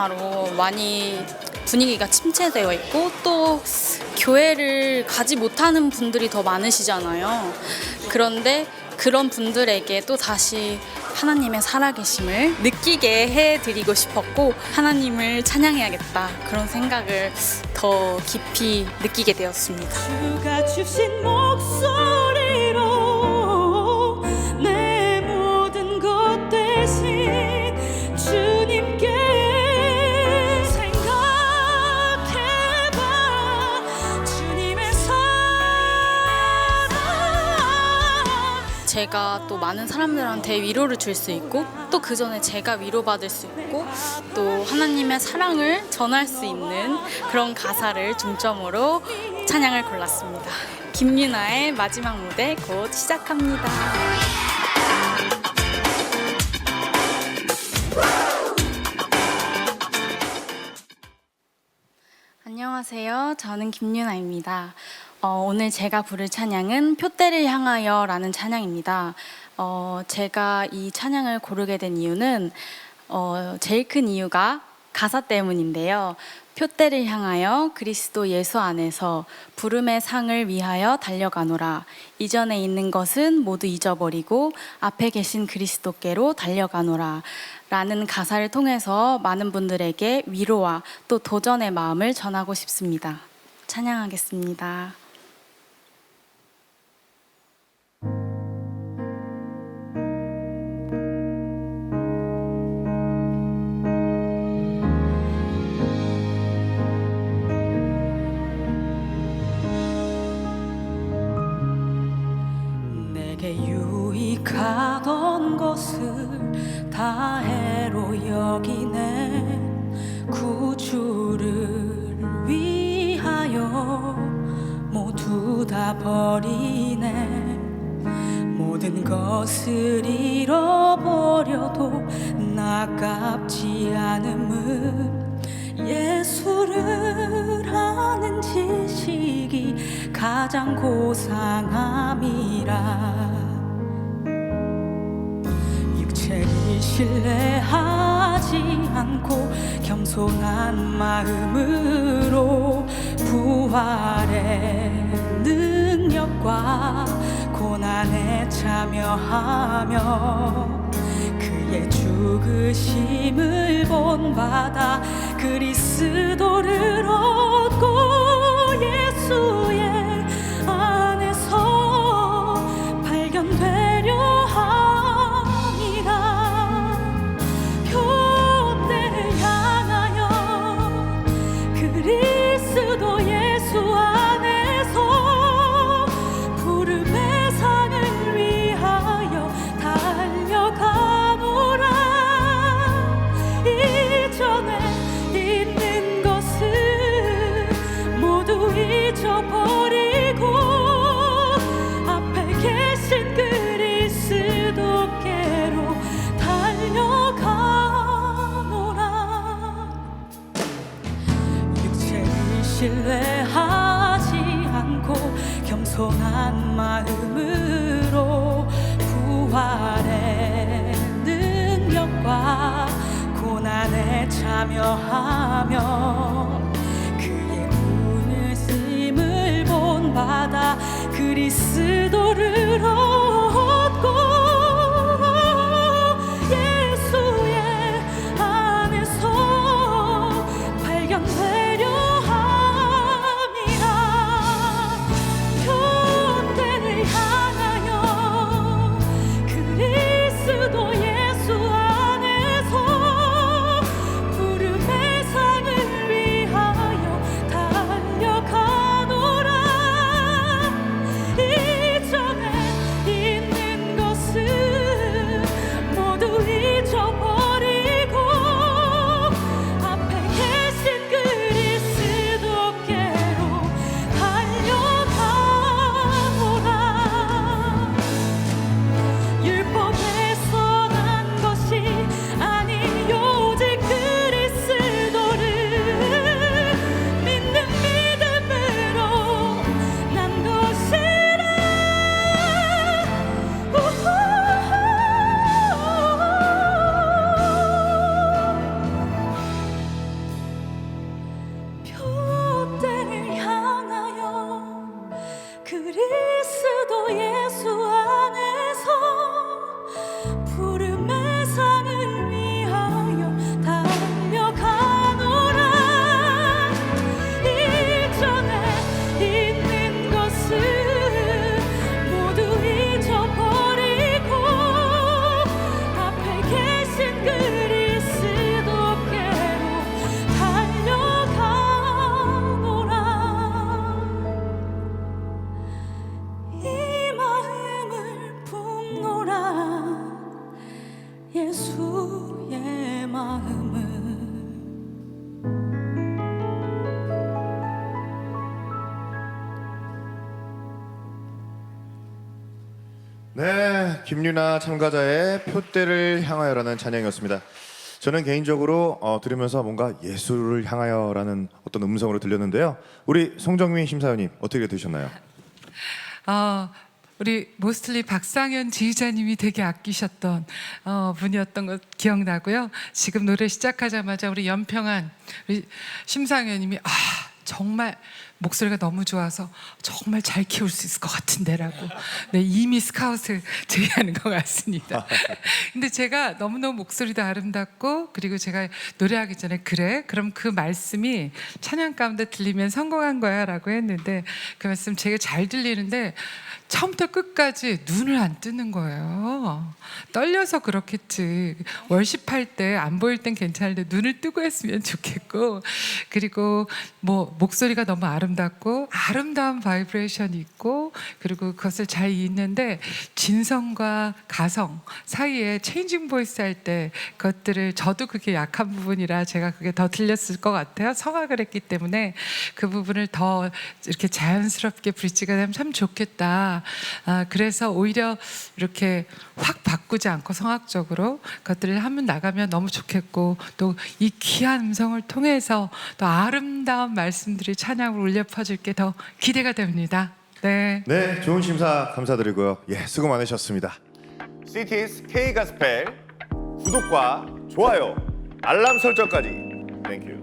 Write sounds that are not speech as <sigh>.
코로나로 많이 분위기가 침체되어 있고 또 교회를 가지 못하는 분들이 더 많으시잖아요. 그런데 그런 분들에게 또 다시 하나님의 살아계심을 느끼게 해드리고 싶었고 하나님을 찬양해야겠다 그런 생각을 더 깊이 느끼게 되었습니다. 제가 또 많은 사람들한테 위로를 줄 수 있고 또 그 전에 제가 위로받을 수 있고 또 하나님의 사랑을 전할 수 있는 그런 가사를 중점으로 찬양을 골랐습니다. 김유나의 마지막 무대 곧 시작합니다. 안녕하세요. 저는 김유나입니다. 어, 오늘 제가 부를 찬양은 표대를 향하여라는 찬양입니다. 어, 제가 이 찬양을 고르게 된 이유는 어, 제일 큰 이유가 가사 때문인데요. 표대를 향하여 그리스도 예수 안에서 부름의 상을 위하여 달려가노라. 이전에 있는 것은 모두 잊어버리고 앞에 계신 그리스도께로 달려가노라. 라는 가사를 통해서 많은 분들에게 위로와 또 도전의 마음을 전하고 싶습니다. 찬양하겠습니다. 다 해로 여기네. 구주를 위하여 모두 다 버리네. 모든 것을 잃어버려도 나깝지 않음을 예수를 아는 지식이 가장 고상함이라 신뢰하지 않고 겸손한 마음으로 부활의 능력과 고난에 참여하며 그의 죽으심을 본받아 그리스도를 얻고 예수의 신뢰하지 않고 겸손한 마음으로 부활의 능력과 고난에 참여하며 그의 운으심을 본받아 그리스도를 예수의 마음을 네, 김유나 참가자의 표대를 향하여라는 찬양이었습니다. 저는 개인적으로 어, 들으면서 뭔가 예수를 향하여라는 어떤 음성으로 들렸는데요. 우리 송정민 심사위원님 어떻게 들으셨나요? 어, 우리 모슬리 박상현 지휘자님이 되게 아끼셨던 어, 분이었던 것 기억나고요. 지금 노래 시작하자마자 우리 연평한 우리 심상현님이 아 정말 목소리가 너무 좋아서 정말 잘 키울 수 있을 것 같은데라고 네, 이미 스카우트 <laughs> 제의하는 것 같습니다. <laughs> 근데 제가 너무너무 목소리도 아름답고 그리고 제가 노래하기 전에 그래 그럼 그 말씀이 찬양 가운데 들리면 성공한 거야라고 했는데 그 말씀 제가 잘 들리는데 처음부터 끝까지 눈을 안 뜨는 거예요. 떨려서 그렇겠지. 월십할 때 안 보일 땐 괜찮은데 눈을 뜨고 했으면 좋겠고 그리고 뭐 목소리가 너무 아름 답고 아름다운 바이브레이션이 있고 그리고 그것을 잘 잇는데 진성과 가성 사이에 체인징 보이스 할 때 그것들을 저도 그게 약한 부분이라 제가 그게 더 들렸을 것 같아요. 성악을 했기 때문에 그 부분을 더 이렇게 자연스럽게 브릿지가 되면 참 좋겠다. 아, 그래서 오히려 이렇게 확 바꾸지 않고 성악적으로 그것들을 하면 나가면 너무 좋겠고 또 이 귀한 음성을 통해서 또 아름다운 말씀들이 찬양을 울려 퍼질 게 더 기대가 됩니다. 네. 네, 좋은 심사 감사드리고요. 예, 수고 많으셨습니다. CTS K 가스펠 구독과 좋아요, 알람 설정까지. 땡큐.